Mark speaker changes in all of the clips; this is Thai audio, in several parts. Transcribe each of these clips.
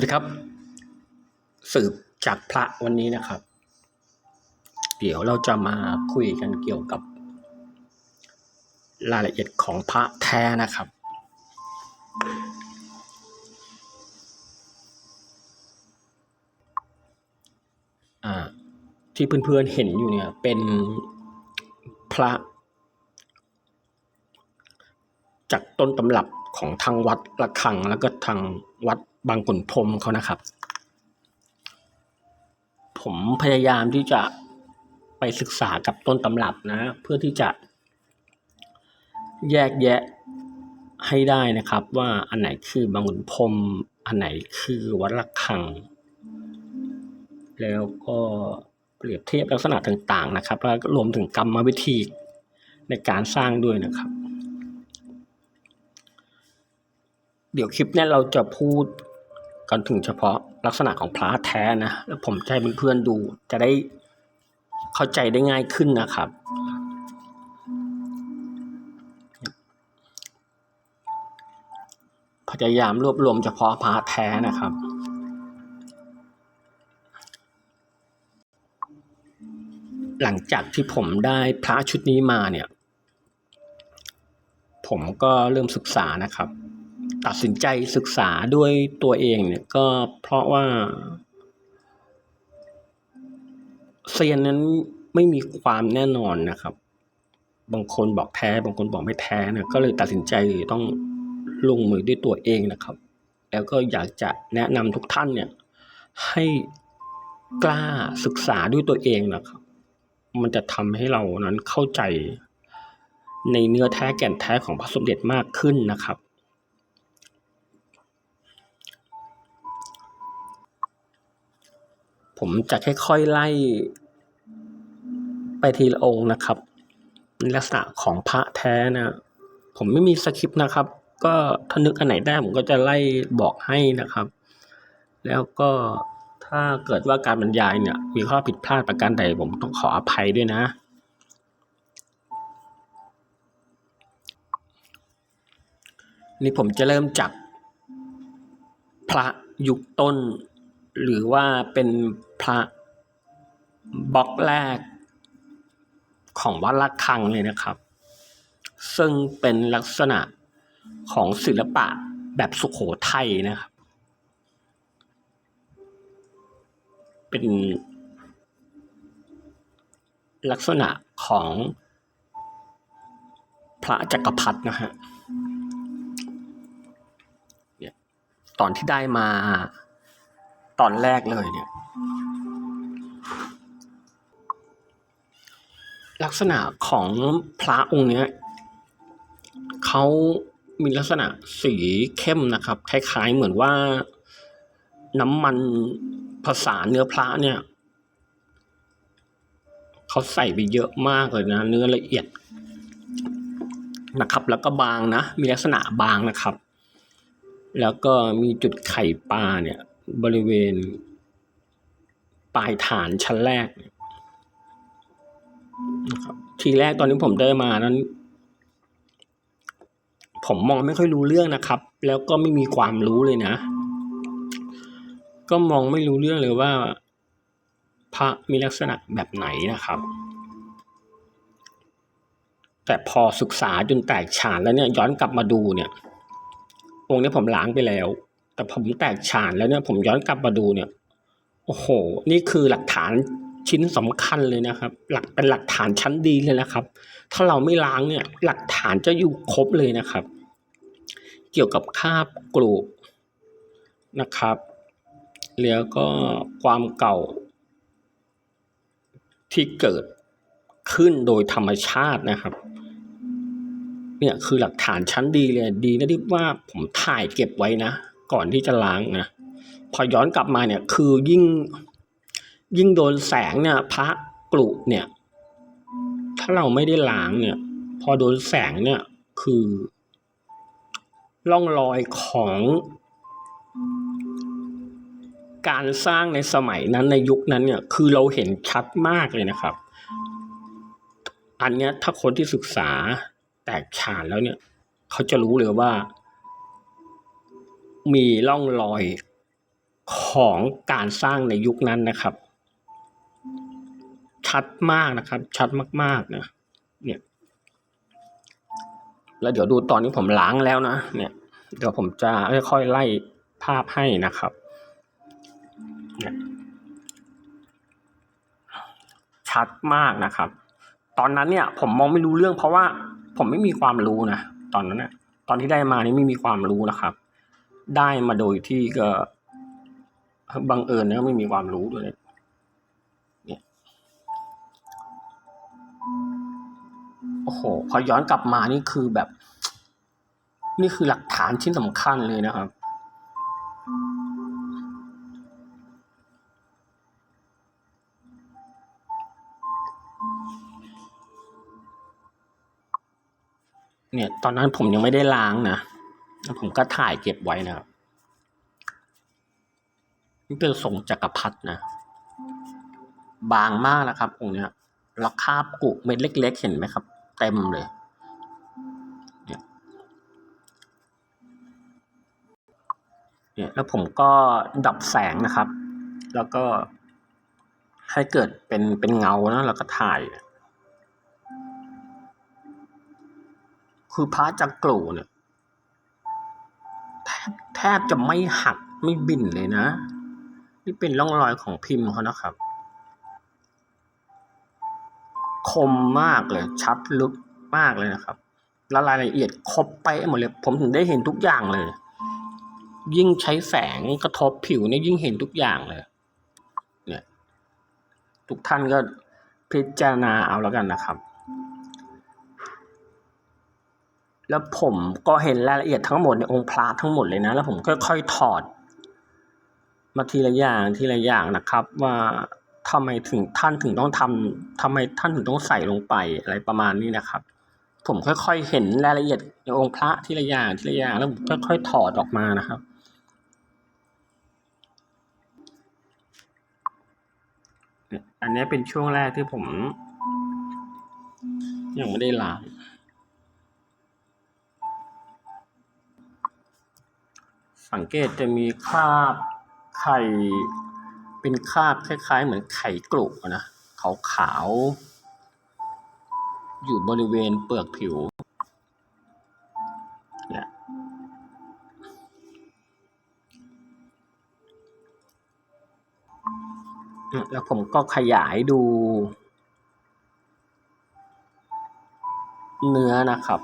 Speaker 1: วัสดีครับ สืบจากพระวันนี้นะครับ เดี๋ยวเราจะมาคุยกันเกี่ยวกับ รายละเอียดของพระแท้นะครับอ่าที่เพื่อนๆเห็นอยู่เนี่ย เป็นพระ จากต้นตำรับของทางวัดระฆังแล้วก็ทางวัด บางขุนพรมเขานะครับ ผมพยายามที่จะไปศึกษากับต้นตำรับนะ เพื่อที่จะแยกแยะให้ได้นะครับว่าอันไหนคือบางขุนพรมอันไหนคือวัดระฆัง แล้วก็เปรียบเทียบลักษณะต่างๆนะครับแล้วก็รวมถึงกรรมวิธีในการสร้างด้วยนะครับ เดี๋ยวคลิปนี้เราจะพูด กันถึงเฉพาะลักษณะของพระแท้นะแล้วผมจะให้เพื่อนๆดูจะได้เข้าใจได้ง่ายขึ้นนะครับ พยายามรวบรวมเฉพาะพระแท้นะครับหลังจากที่ผมได้พระชุดนี้มาเนี่ย ผมก็เริ่มศึกษานะครับ ตัดสินใจศึกษาด้วยตัวเองเนี่ยก็เพราะว่าเซียนนั้นไม่มีความแน่นอนนะครับ บางคนบอกแท้ บางคนบอกไม่แท้นะก็เลยตัดสินใจต้องลงมือด้วยตัวเองนะครับ แล้วก็อยากจะแนะนำทุกท่านเนี่ย ให้กล้าศึกษาด้วยตัวเองนะครับ มันจะทำให้เรานั้นเข้าใจในเนื้อแท้แก่นแท้ของพระสมเด็จมากขึ้นนะครับ ผมจะค่อยๆไล่ ไปทีละองค์นะครับในลักษณะของพระแท้นะผมไม่มีสคริปต์นะครับ ก็ถ้านึกอันไหนได้ผมก็จะไล่บอกให้นะครับ แล้วก็ถ้าเกิดว่าการบรรยายเนี่ย มีข้อผิดพลาดประการใด ผมต้องขออภัยด้วยนะนี่ผมจะเริ่มจากพระยุคต้น หรือว่าเป็นพระบล็อกแรกของวัดระฆังเลยนะครับ ซึ่งเป็นลักษณะของศิลปะแบบสุขโขทัยนะครับ เป็นลักษณะของพระจักรพรรดินะฮะตอนที่ได้มา ตอนแรกเลยเนี่ย ลักษณะของพระองค์เนี้ยเขามีลักษณะสีเข้มนะครับ คล้ายๆเหมือนว่าน้ำมันภาษาเนื้อพระเนี่ยเขาใส่ไปเยอะมากเลยนะ เนื้อละเอียดนะครับ แล้วก็บางนะ มีลักษณะบางนะครับ แล้วก็มีจุดไข่ปลาเนี่ย บริเวณ ปลายฐานชั้นแรกนะครับทีแรกตอนนี้ผมได้มานั้น ผมมองไม่ค่อยรู้เรื่องนะครับ แล้วก็ไม่มีความรู้เลยนะ ก็มองไม่รู้เรื่องเลยว่า พระมีลักษณะแบบไหนนะครับ แต่พอศึกษาจนแตกฉานแล้วเนี่ยย้อนกลับมาดูเนี่ยองค์นี้ผมล้างไปแล้ว แต่ผมแตกฉานแล้วเนี่ยผมย้อนกลับมาดูเนี่ย โอ้โห นี่คือหลักฐานชิ้นสำคัญเลยนะครับ หลักเป็นหลักฐานชั้นดีเลยนะครับ ถ้าเราไม่ล้างเนี่ย หลักฐานจะอยู่ครบเลยนะครับ เกี่ยวกับคาบกรูปนะครับ แล้วก็ความเก่า ที่เกิดขึ้นโดยธรรมชาตินะครับ เนี่ยคือหลักฐานชั้นดีเลยดีนะที่ว่าผมถ่ายเก็บไว้นะ ก่อนที่จะล้างนะพอย้อนกลับมาเนี่ยคือยิ่งยิ่งโดนแสงเนี่ยพระกลุเนี่ย ถ้าเราไม่ได้ล้างเนี่ย พอโดนแสงเนี่ยคือร่องรอยของการสร้างในสมัยนั้นในยุคนั้นเนี่ย คือเราเห็นชัดมากเลยนะครับ อันเนี้ยถ้าคนที่ศึกษาแตกฉานแล้วเนี่ย เขาจะรู้เลยว่า มีร่องรอยของการสร้างในยุคนั้นนะครับ ชัดมากนะครับ ชัดมากๆนะเนี่ยแล้วเดี๋ยวดูตอนนี้ผมล้างแล้วนะเนี่ย เดี๋ยวผมจะค่อยๆไล่ภาพให้นะครับเนี่ยชัดมากนะครับ ตอนนั้นเนี่ย ผมมองไม่รู้เรื่องเพราะว่าผมไม่มีความรู้นะตอนนั้นนะตอนที่ได้มานี่ไม่มีความรู้นะครับ ได้มาโดยที่ก็บังเอิญนะไม่มีความรู้ด้วยเนี่ยโอ้โหพอย้อนกลับมานี่คือแบบ นี่คือหลักฐานชิ้นสำคัญเลยนะครับเนี่ย ตอนนั้นผมยังไม่ได้ล้างนะ ผมก็ถ่ายเก็บไว้นะครับนี่เป็นทรงจักรพรรดินะ บางมากนะครับองค์นี้แล้วคาบกุเม็ดเล็ก ๆ เห็นไหมครับ เต็มเลยเนี่ยเนี่ยแล้วผมก็ดับแสงนะครับ แล้วก็ให้เกิดเป็นเป็นเงานะแล้วก็ถ่าย คือพระจักรกลูเนี่ย ทบแทบจะไม่หักไม่บินเลยนะ นี่เป็นร่องรอยของพิมพ์เขานะครับ คมมากเลย ชัดลึกมากเลยนะครับ แล้วรายละเอียดครบไปะหมดเลย ผมถึงได้เห็นทุกอย่างเลย ยิ่งใช้แสงกระทบผิวเนี่ยยิ่งเห็นทุกอย่างเลย เนี่ย ทุกท่านก็พิจารณาเอาแล้วกันนะครับ แล้วผมก็เห็นรายละเอียดทั้งหมดในองค์พระทั้งหมดเลยนะ แล้วผมค่อยๆถอด มาทีละอย่างทีละอย่างนะครับ ว่าทำไมถึงท่านถึงต้องทำทำไมท่านถึงต้องใส่ลงไปอะไรประมาณนี้นะครับ ผมค่อยๆเห็นรายละเอียดในองค์พระทีละอย่างทีละอย่างแล้วผมค่อยๆถอดออกมานะครับอันนี้เป็นช่วงแรกที่ผมยังไม่ได้ลา สังเกตจะมีคราบไข่เป็นคราบคล้ายๆ เหมือนไข่กลุอะนะขาวๆอยู่บริเวณเปลือกผิวเนี่ยแล้วผมก็ขยายดู เนื้อนะครับ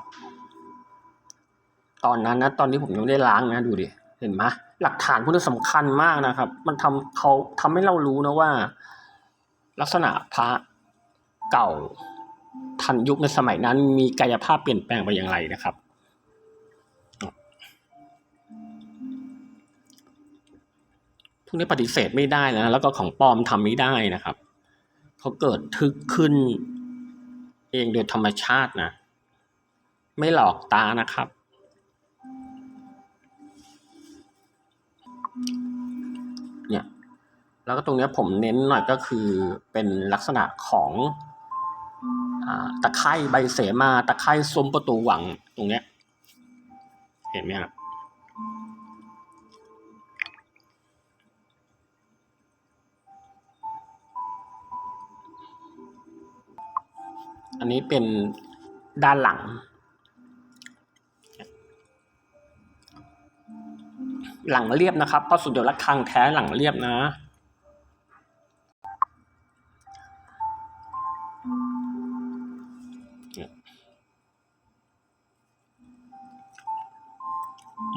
Speaker 1: ตอนนั้นนะ ตอนที่ผมยังได้ล้างนะ ดูดิ เห็นไหมหลักฐานพวกนี้สำคัญมากนะครับ มันทำเขาทำให้เรารู้นะว่า ลักษณะพระเก่าทันยุคในสมัยนั้นมีกายภาพเปลี่ยนแปลงไปอย่างไรนะครับ พวกนี้ปฏิเสธไม่ได้นะ แล้วก็ของปลอมทำไม่ได้นะครับ เขาเกิดทึกขึ้น เองโดยธรรมชาตินะ ไม่หลอกตานะครับ แล้วก็ตรงนี้ผมเน้นหน่อยก็คือเป็นลักษณะของอตะไคร่ใบเสมาตะไคร่ซุ้มประตูหวังตรงเนี้ยเห็นไหมครับอันนี้เป็นด้านหลัง หลังเรียบนะครับเพราะสุดยอดระฆังแท้หลังเรียบนะ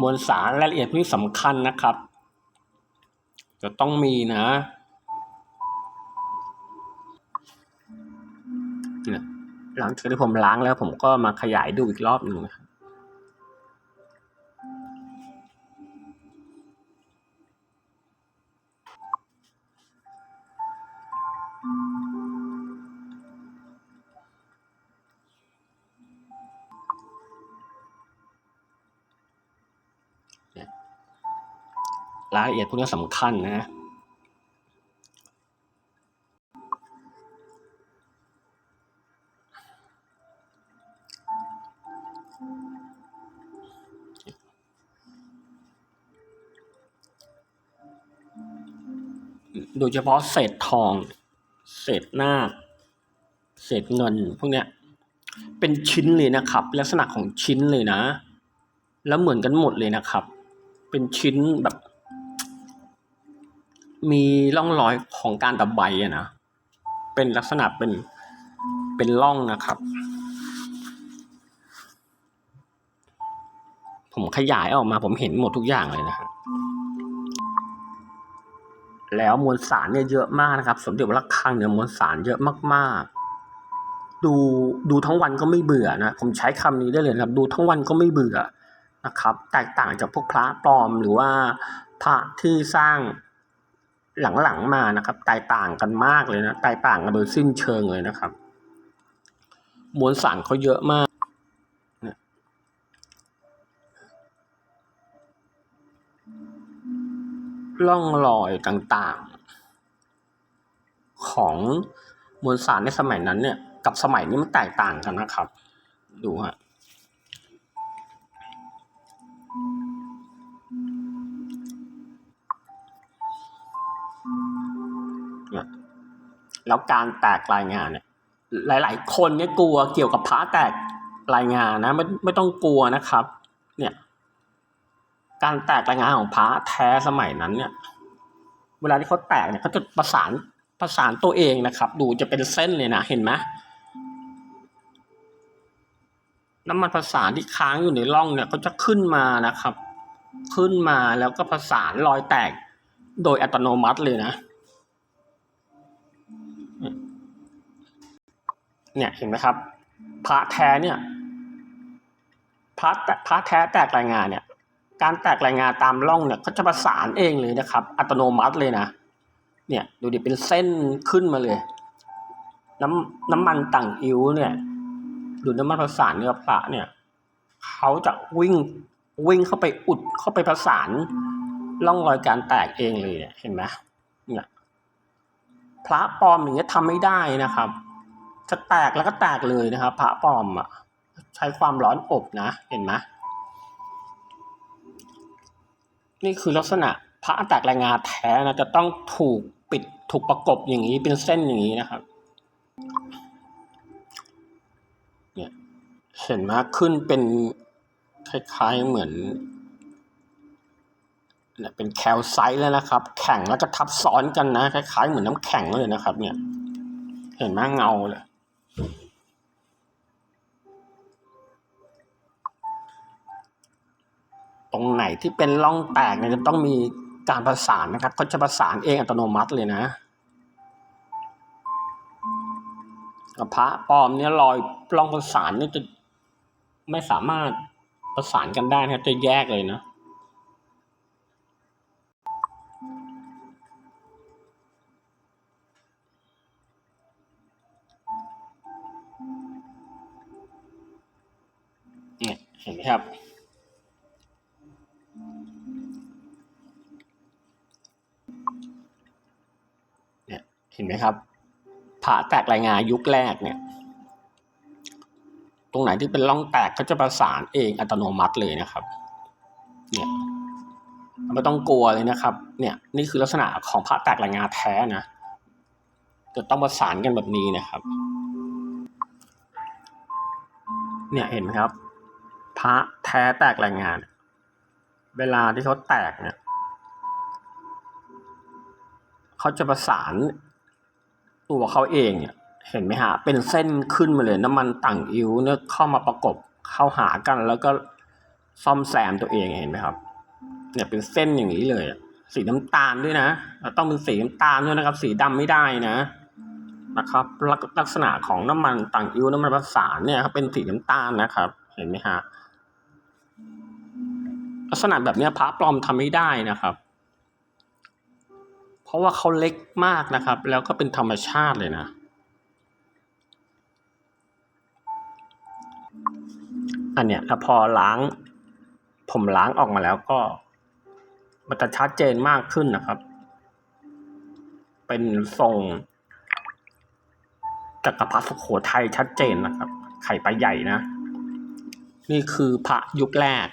Speaker 1: มวลสารรายละเอียดพวกนี้สำคัญนะครับ จะต้องมีนะหลังจากที่ผมล้างแล้วผมก็มาขยายดูอีกรอบหนึ่งนะครับ พวกนี้สำคัญนะโดยเฉพาะเศษทอง เศษหน้า เศษเงิน พวกเนี้ย เป็นชิ้นเลยนะครับ ลักษณะของชิ้นเลยนะ แล้วเหมือนกันหมดเลยนะครับ เป็นชิ้นแบบ มีร่องรอยของการตะไบอะนะ เป็นลักษณะเป็นเป็นร่องนะครับ ผมขยายออกมาผมเห็นหมดทุกอย่างเลยนะแล้วมวลสารเนี่ยเยอะมากนะครับ สมเด็จวัดระฆังเนี่ยมวลสารเยอะมากๆ ดูดูทั้งวันก็ไม่เบื่อนะ ผมใช้คำนี้ได้เลยนะครับ ดูทั้งวันก็ไม่เบื่อนะครับ แตกต่างจากพวกพระปลอมหรือว่าพระที่สร้าง หลังๆมานะครับแตกต่างกันมากเลยนะแตกต่างกันโดยสิ้นเชิงเลยนะครับ มวลสารเขาเยอะมากร่องรอยต่างๆ ของมวลสารในสมัยนั้นเนี่ย กับสมัยนี้มันแตกต่างกันนะครับ ดูฮะ แล้วการแตกรายงานเนี่ย หลาย ๆ คนเนี่ยกลัวเกี่ยวกับพระแตกรายงานนะไม่ไม่ต้องกลัวนะครับ เนี่ย การแตกรายงานของพระแท้สมัยนั้นเนี่ย เวลาที่เขาแตกเนี่ยเขาจะประสานประสานตัวเองนะครับ ดูจะเป็นเส้นเลยนะเห็นไหมน้ำมันประสานที่ค้างอยู่ในร่องเนี่ยก็จะขึ้นมานะครับ ขึ้นมาแล้วก็ประสานรอยแตกโดยอัตโนมัติเลยนะ เนี่ยเห็นไหมครับ พระแท้เนี่ยพระพระแท้แตกรายงานเนี่ย การแตกรายงานตามร่องเนี่ยก็จะประสานเองเลยนะครับ อัตโนมัติเลยนะ เนี่ยดูดิเป็นเส้นขึ้นมาเลย น้ำน้ำมันต่างอิ๋วเนี่ยดูน้ำมันประสานเนื้อพระเนี่ยเขาจะวิ่งวิ่งเข้าไปอุดเข้าไปประสานร่องรอยการแตกเองเลยเนี่ยเห็นไหมเนี่ยพระปลอมอย่างเงี้ยทำไม่ได้นะครับ จะแตกแล้วก็แตกเลยนะครับพระปลอมอะใช้ความร้อนอบนะ เห็นไหมนี่คือลักษณะพระแตกแรายงานแท้นะจะต้องถูกปิดถูกประกบอย่างนี้เป็นเส้นอย่างนี้นะครับเนี่ยเห็นไหมขึ้นเป็นคล้ายๆเหมือนเนี่ยเป็นแคลไซต์แล้วนะครับ แข็งแล้วก็ทับซ้อนกันนะ คล้ายๆเหมือนน้ำแข็งเลยนะครับ เนี่ย เห็นไหมเงาเลย ตรงไหนที่เป็นร่องแตกเนี่ยจะต้องมีการประสานนะครับเขาจะประสานเองอัตโนมัติเลยนะกับพระปลอมเนี่ยรอยร่องประสานเนี่ยจะไม่สามารถประสานกันได้นะครับจะแยกเลยนะเนี่ยเห็นไหมครับ ไหมครับผาแตกรายงานยุคแรกเนี่ย ตรงไหนที่เป็นร่องแตกก็จะประสานเองอัตโนมัติเลยนะครับ เนี่ยไม่ต้องกลัวเลยนะครับ เนี่ย นี่คือลักษณะของพระแตกรายงานแท้นะจะต้องประสานกันแบบนี้นะครับ เนี่ยเห็นไหมครับพระแท้แตกรายงาน เวลาที่เขาแตกเนี่ยเขาจะประสาน ตัวเขาเองเนี่ยเห็นไหมฮะเป็นเส้นขึ้นมาเลยน้ำมันต่างอิ๋วเนี่ยเข้ามาประกบเข้าหากันแล้วก็ซ่อมแซมตัวเองเห็นไหมครับ เนี่ยเป็นเส้นอย่างนี้เลย สีน้ำตาลด้วยนะต้องเป็นสีน้ำตาลด้วยนะครับ สีดำไม่ได้นะนะครับลักลักษณะของน้ำมันต่างอิ๋วน้ำมันประสานเนี่ยครับเป็นสีน้ำตาลนะครับ เห็นไหมฮะลักษณะแบบนี้พระปลอมทำไม่ได้นะครับ เพราะว่าเขาเล็กมากนะครับ แล้วก็เป็นธรรมชาติเลยนะ อันเนี้ยถ้าพอล้าง ผมล้างออกมาแล้วก็ มันจะชัดเจนมากขึ้นนะครับ เป็นทรงจักรพรรดิสุโขทัยชัดเจนนะครับ ไข่ปลาใหญ่นะ นี่คือพระยุคแรก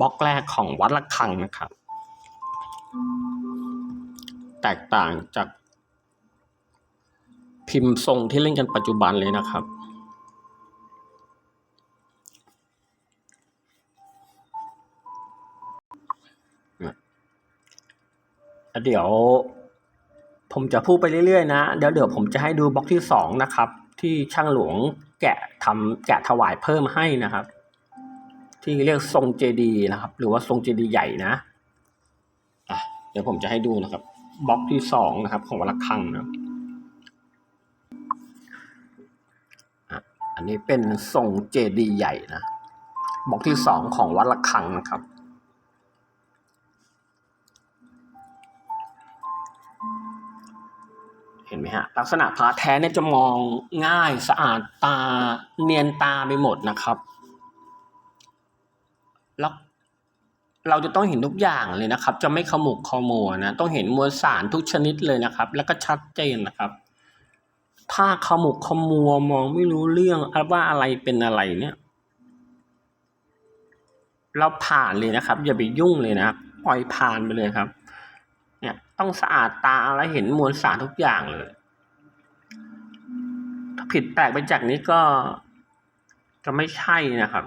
Speaker 1: บล็อกแรกของวัดระฆังนะครับ แตกต่างจากพิมพ์ทรงที่เล่นกันปัจจุบันเลยนะครับ เดี๋ยว ผมจะพูดไปเรื่อยๆ นะ เดี๋ยวเดี๋ยวผมจะให้ดูบล็อกที่สองนะครับ ที่ช่างหลวงแกะทำแกะถวายเพิ่มให้นะครับ ที่เรียกทรงเจดีนะครับ หรือว่าทรงเจดีใหญ่นะ อะ เดี๋ยวผมจะให้ดูนะครับ บล็อกที่สองนะครับ ของวัดระฆังนะอะอันนี้เป็นทรงเจดีใหญ่นะบล็อกที่สองของวัดระฆังนะครับ เห็นไหมฮะลักษณะพระแท้เนี่ยจะมองง่ายสะอาดตาเนียนตาไปหมดนะครับแล้ว เราจะต้องเห็นทุกอย่างเลยนะครับ จะไม่ขมุกขมัวนะต้องเห็นมวลสารทุกชนิดเลยนะครับ แล้วก็ชัดเจนนะครับ ถ้าขมุกขมัวมองไม่รู้เรื่องว่าอะไรเป็นอะไรเนี่ย เราผ่านเลยนะครับ อย่าไปยุ่งเลยนะครับปล่อยผ่านไปเลยครับ เนี่ยต้องสะอาดตาและเห็นมวลสารทุกอย่างเลย ถ้าผิดแปลกไปจากนี้ก็จะไม่ใช่นะครับ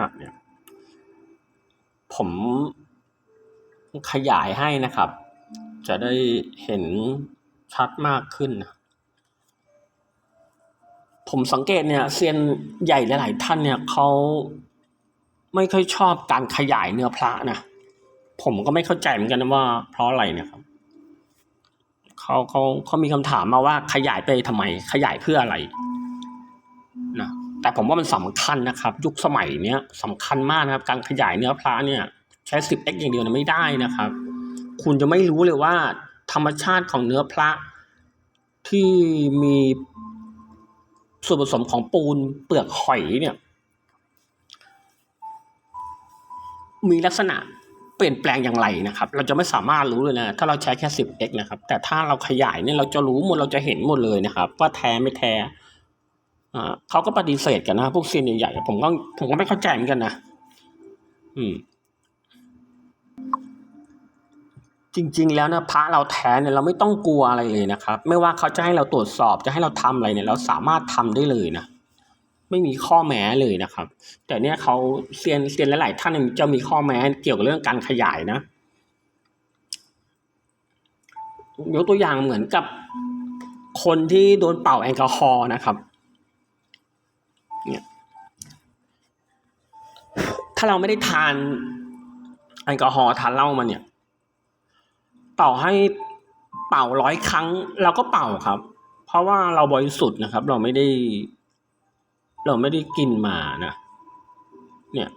Speaker 1: อะเนี่ยผมขยายให้นะครับ จะได้เห็นชัดมากขึ้นนะผมสังเกตเนี่ยเซียนใหญ่หลาย ๆ ท่านเนี่ยเขาไม่ค่อยชอบการขยายเนื้อพระนะผมก็ไม่เข้าใจเหมือนกันนะว่า เพราะอะไรเนี่ยครับเขาเขาเขามีคำถามมาว่าขยายไปทำไม ขยายเพื่ออะไรนะ แต่ผมว่ามันสำคัญนะครับ ยุคสมัยเนี้ยสำคัญมากนะครับ การขยายเนื้อพระเนี่ยใช้ 10x อย่างเดียวไม่ได้นะครับ คุณจะไม่รู้เลยว่า ธรรมชาติของเนื้อพระที่มีส่วนผสมของปูนเปลือกหอยเนี่ย มีลักษณะเปลี่ยนแปลงอย่างไรนะครับ เราจะไม่สามารถรู้เลยนะ ถ้าเราใช้แค่ 10x นะครับ แต่ถ้าเราขยายเนี่ยเราจะรู้หมดเราจะเห็นหมดเลยนะครับ ว่าแท้ไม่แท้ เขาก็ปฏิเสธกันนะพวกเซียนใหญ่ๆผมก็ผมก็ไม่เข้าใจเหมือนกันนะอืม จริง ๆ แล้วนะพระเราแท้เนี่ยเราไม่ต้องกลัวอะไรเลยนะครับ ไม่ว่าเขาจะให้เราตรวจสอบจะให้เราทำอะไรเนี่ย เราสามารถทำได้เลยนะไม่มีข้อแม้เลยนะครับ แต่เนี่ยเขาเซียนเซียนหลายๆท่านจะมีข้อแม้เกี่ยวกับเรื่องการขยายนะยกตัวอย่างเหมือนกับคนที่โดนเป่าแอลกอฮอล์นะครับ ถ้าเราไม่ได้ทานแอลกอฮอล์ทานเหล้ามาเนี่ยต่อให้เป่าร้อยครั้งเราก็เป่าครับ เพราะว่าเราบริสุทธิ์นะครับ เราไม่ได้ เราไม่ได้กินมานะเนี่ย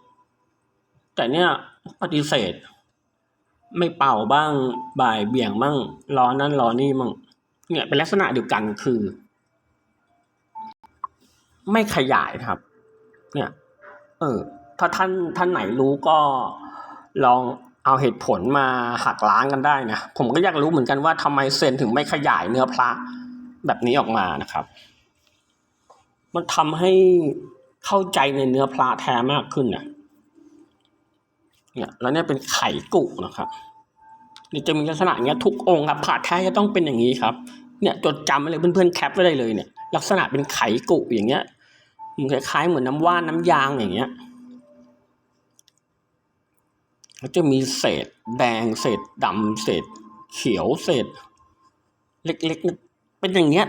Speaker 1: แต่เนี่ยปฏิเสธ ไม่เป่าบ้างบ่ายเบี่ยงบ้างรอนั่นรอนี่มั่งเนี่ยเป็นลักษณะเดียวกันคือ ไม่ขยายครับ เนี่ย เออ ถ้าท่านท่านไหนรู้ก็ลองเอาเหตุผลมาหักล้างกันได้นะ ผมก็อยากรู้เหมือนกันว่าทำไมเซนถึงไม่ขยายเนื้อพระแบบนี้ออกมานะครับ มันทำให้เข้าใจในเนื้อพระแท้มากขึ้นนะเนี่ยแล้วเนี่ยเป็นไข่กุนะครับนี่จะมีลักษณะเงี้ยทุกองค์ครับพระแท้จะต้องเป็นอย่างนี้ครับ เนี่ยจดจำไว้เลยเพื่อนๆแคปไว้ได้เลยเนี่ย ลักษณะเป็นไข่กุอย่างเงี้ยมันคล้ายๆเหมือนน้ำว่านน้ำยางอย่างเงี้ย ก็จะมีเศษแดงเศษดำเศษเขียวเศษ เล็กๆ เป็นอย่างเงี้ย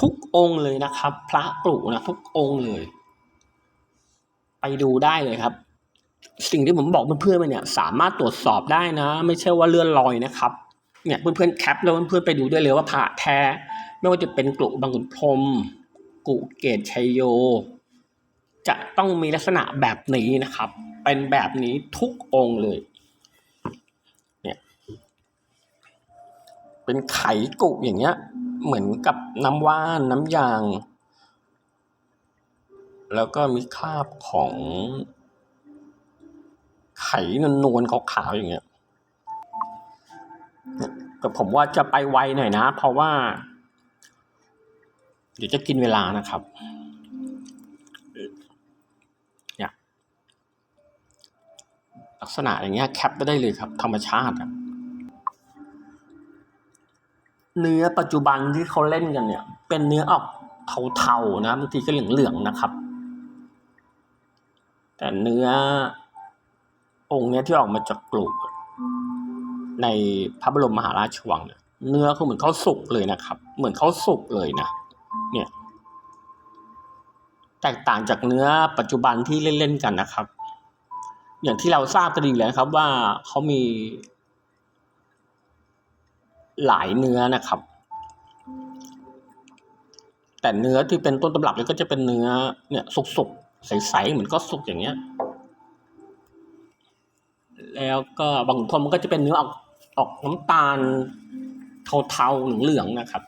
Speaker 1: ทุกองค์เลยนะครับ พระกรุนะทุกองค์เลย ไปดูได้เลยครับ สิ่งที่ผมบอกเพื่อนๆไปเนี่ย สามารถตรวจสอบได้นะ ไม่ใช่ว่าเลื่อนลอยนะครับเนี่ยเพื่อนๆแคปแล้วเพื่อนๆไปดูด้วยเลยว่าพระแท้ ไม่ว่าจะเป็นกรุบางขุนพรมกุเกตชัยโย จะต้องมีลักษณะแบบนี้นะครับ เป็นแบบนี้ทุกองค์เลย เนี่ย เป็นไขกุอย่างเงี้ย เหมือนกับน้ำว่านน้ำยาง แล้วก็มีคราบของ ไขนวลๆขาวๆอย่างเงี้ยแต่ผมว่าจะไปไวหน่อยนะ เพราะว่า เดี๋ยวจะกินเวลานะครับ เนี่ย ลักษณะอย่างเงี้ยแคปไปได้เลยครับ ธรรมชาติเนื้อปัจจุบันที่เขาเล่นกันเนี่ย เป็นเนื้อออกเทาๆนะบางทีก็เหลืองๆนะครับ แต่เนื้อองค์เนี้ยที่ออกมาจากกลุ่มในพระบรมมหาราชวังเนี่ยเนื้อคือเหมือนเขาสุกเลยนะครับ เหมือนเขาสุกเลยนะเนี่ยแตกต่างจากเนื้อปัจจุบันที่เล่นๆกันนะครับ อย่างที่เราทราบกันดีแล้วนะครับว่าเขามี หลายเนื้อนะครับ แต่เนื้อที่เป็นต้นตำรับเนี่ยก็จะเป็นเนื้อเนี่ยสุกๆใสๆเหมือนก็สุกอย่างเงี้ย แล้วก็บางคนมันก็จะเป็นเนื้อออกออกน้ำตาลเทาๆเหลืองๆนะครับ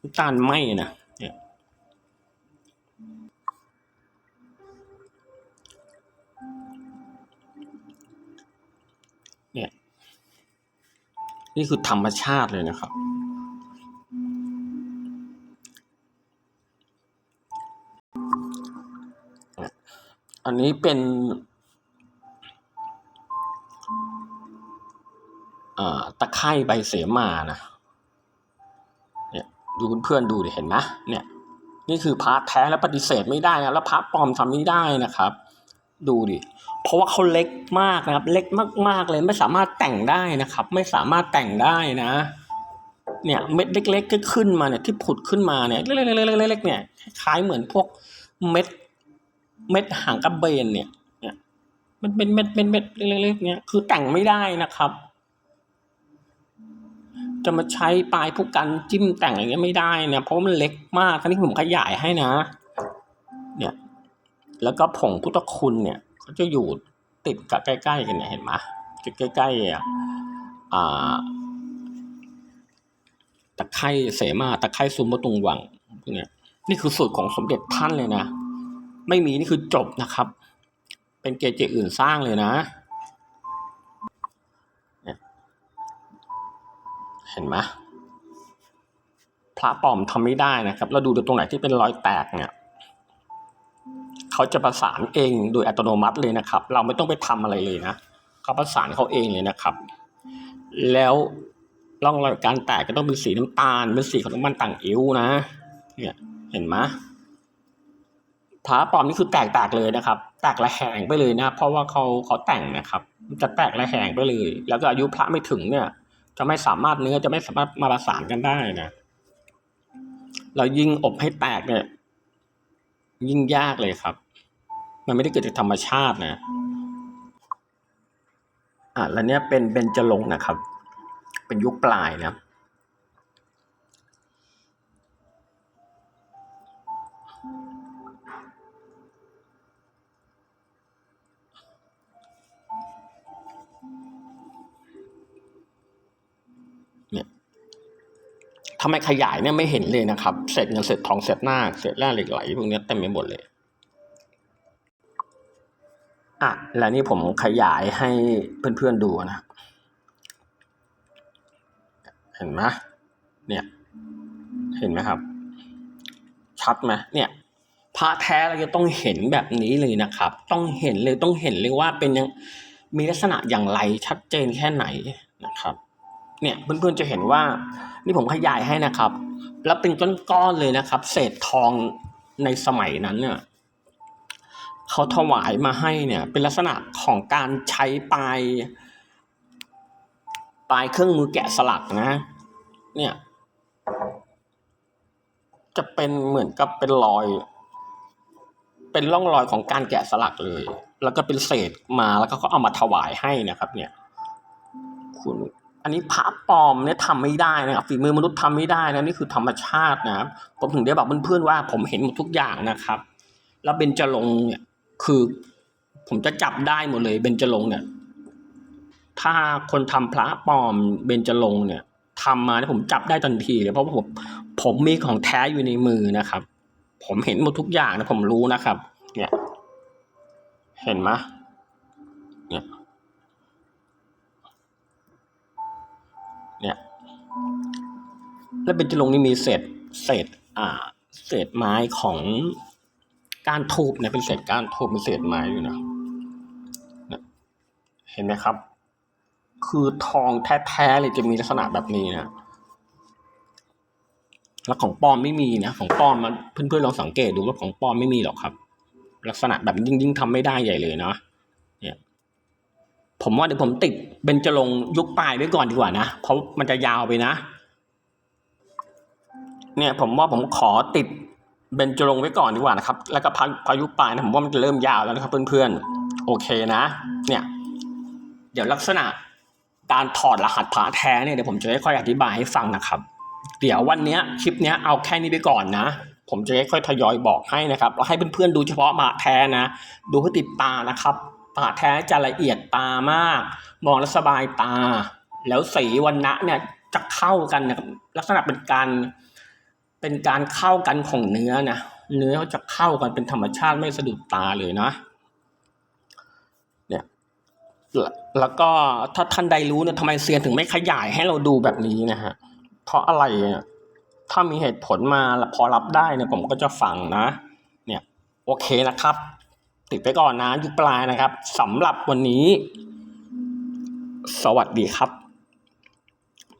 Speaker 1: น้ำตาลไหมนะ นี่คือธรรมชาติเลยนะครับ อันนี้เป็นตะไคร่ใบเสมานะ เนี่ยดูเพื่อนดูดิเห็นไหมเนี่ย นี่คือพระแท้แล้วปฏิเสธไม่ได้นะ แล้วพระปลอมทำไม่ได้นะครับ ดูดิ เพราะว่าเขาเล็กมากนะครับ เล็กมากๆเลยไม่สามารถแต่งได้นะครับ ไม่สามารถแต่งได้นะ เนี่ยเม็ดเล็กๆก็ขึ้นมาเนี่ยที่ผุดขึ้นมาเนี่ยเล็กๆๆๆเนี่ยคล้ายเหมือนพวกเม็ดเม็ดหางกระเบนเนี่ยเนี่ยมันเป็นเม็ดเม็ดเม็ดเล็กๆเนี่ยคือแต่งไม่ได้นะครับ จะมาใช้ปลายผู้กันจิ้มแต่งอะไรเงี้ยไม่ได้เนี่ยเพราะมันเล็กมากครั้นี้ผมขยายให้นะ เนี่ย แล้วก็ผงพุทธคุณเนี่ยเขาจะอยู่ติดกับใกล้ๆกันเนี่ยเห็นไหมจะใกล้ๆอะอ่าตะไคร่เสมาตะไคร่ซุมมะตุงวังพวกเนี้ยนี่คือสูตรของสมเด็จท่านเลยนะ ไม่มีนี่คือจบนะครับ เป็นเกจิอื่นสร้างเลยนะเนี่ยเห็นไหมพระปลอมทำไม่ได้นะครับ เราดูตรงไหนที่เป็นรอยแตกเนี่ย เขาจะประสานเองโดยอัตโนมัติเลยนะครับ เราไม่ต้องไปทำอะไรเลยนะเขาประสานเขาเองเลยนะครับ แล้วร่องรอยการแตกก็ต้องเป็นสีน้ำตาลเป็นสีของน้ำมันต่างอิ้วนะ เนี่ยเห็นไหมพระปลอมนี่คือแตกแตกเลยนะครับ แตกระแหงไปเลยนะ เพราะว่าเขาเขาแต่งนะครับมันจะแตกระแหงไปเลย แล้วก็อายุพระไม่ถึงเนี่ย จะไม่สามารถเนื้อจะไม่สามารถมาประสานกันได้นะ เรายิ่งอบให้แตกเนี่ยยิ่งยากเลยครับ มันไม่ได้เกิดจากธรรมชาตินะอะแล้วเนี้ยเป็นเบญจรงนะครับ เป็นยุคปลายนะเนี่ยทำไมขยายเนี่ยไม่เห็นเลยนะครับเศษเงินเศษทองเศษหน้าเศษแร่เหล็กไหลพวกเนี้ยเต็มไปหมดเลย อะแล้วนี่ผมขยายให้เพื่อนๆดูนะ เห็นไหมเนี่ยเห็นไหมครับ ชัดไหมเนี่ยพระแท้เราจะต้องเห็นแบบนี้เลยนะครับ ต้องเห็นเลยต้องเห็นเลยว่าเป็นยังมีลักษณะอย่างไรชัดเจนแค่ไหนนะครับ เนี่ยเพื่อนๆจะเห็นว่า นี่ผมขยายให้นะครับ แล้วเป็นก้อนๆเลยนะครับ เศษทองในสมัยนั้นเนี่ย เขาถวายมาให้เนี่ย เป็นลักษณะของการใช้ปลายปลายเครื่องมือแกะสลักนะ เนี่ย จะเป็นเหมือนกับเป็นรอย เป็นร่องรอยของการแกะสลักเลย แล้วก็เป็นเศษมาแล้วก็เขาเอามาถวายให้นะครับ เนี่ย คุณอันนี้พระปลอมเนี่ยทำไม่ได้นะครับฝีมือมนุษย์ทำไม่ได้นะนี่คือธรรมชาตินะครับผมถึงได้บอกเพื่อนๆว่า ผมเห็นหมดทุกอย่างนะครับ แล้วเบญจรงค์เนี่ย คือผมจะจับได้หมดเลยเบญจรงเนี่ยถ้าคนทำพระปลอมเบญจรงเนี่ยทำมาเนี่ยผมจับได้ทันทีเลยเพราะว่าผมผมมีของแท้อยู่ในมือนะครับ ผมเห็นหมดทุกอย่างนะผมรู้นะครับ เนี่ย เห็นไหมเนี่ยเนี่ย แล้วเป็นจรงนี่มีเศษเศษอ่า เศษไม้ของ กานทูบเนี่ยเป็นเศษกานทูบเป็นเศษไม้อยู่นะเห็นไหมครับ คือทองแท้ๆเลยจะมีลักษณะแบบนี้นะแล้วของปลอมไม่มีนะ ของปลอมมันเพื่อนๆลองสังเกตดูว่าของปลอมไม่มีหรอกครับ ลักษณะแบบยิ่งยิ่งทำไม่ได้ใหญ่เลยเนาะเนี่ย ผมว่าเดี๋ยวผมติดเบญจรงยุคปลายไว้ก่อนดีกว่านะเพราะมันจะยาวไปนะ เนี่ย ผมว่าผมขอติด เบญจรงไว้ก่อนดีกว่านะครับ แล้วก็พาพายุปลายนะผมว่ามันจะเริ่มยาวแล้วนะครับเพื่อนๆ โอเคนะ เนี่ย เดี๋ยวลักษณะการถอดรหัสผาแท้เนี่ยเดี๋ยวผมจะค่อยๆอธิบายให้ฟังนะครับ เดี๋ยววันนี้คลิปนี้เอาแค่นี้ไปก่อนนะ ผมจะค่อยๆทยอยบอกให้นะครับแล้วให้เพื่อนๆดูเฉพาะผาแท้นะ ดูเพื่อติดตานะครับผาแท้จะละเอียดตามาก มองแล้วสบายตา แล้วสีวันนะเนี่ยจะเข้ากันนะครับลักษณะเป็นการ เป็นการเข้ากันของเนื้อนะเนื้อจะเข้ากันเป็นธรรมชาติไม่สะดุดตาเลยนะเนี่ยแล้วก็ถ้าท่านใดรู้เนี่ยทำไมเซียนถึงไม่ขยายให้เราดูแบบนี้นะฮะเพราะอะไรเนี่ยถ้ามีเหตุผลมาพอรับได้เนี่ยผมก็จะฟังนะ เนี่ยโอเคนะครับ ติดไปก่อนนะยุคปลายนะครับสำหรับวันนี้ สวัสดีครับ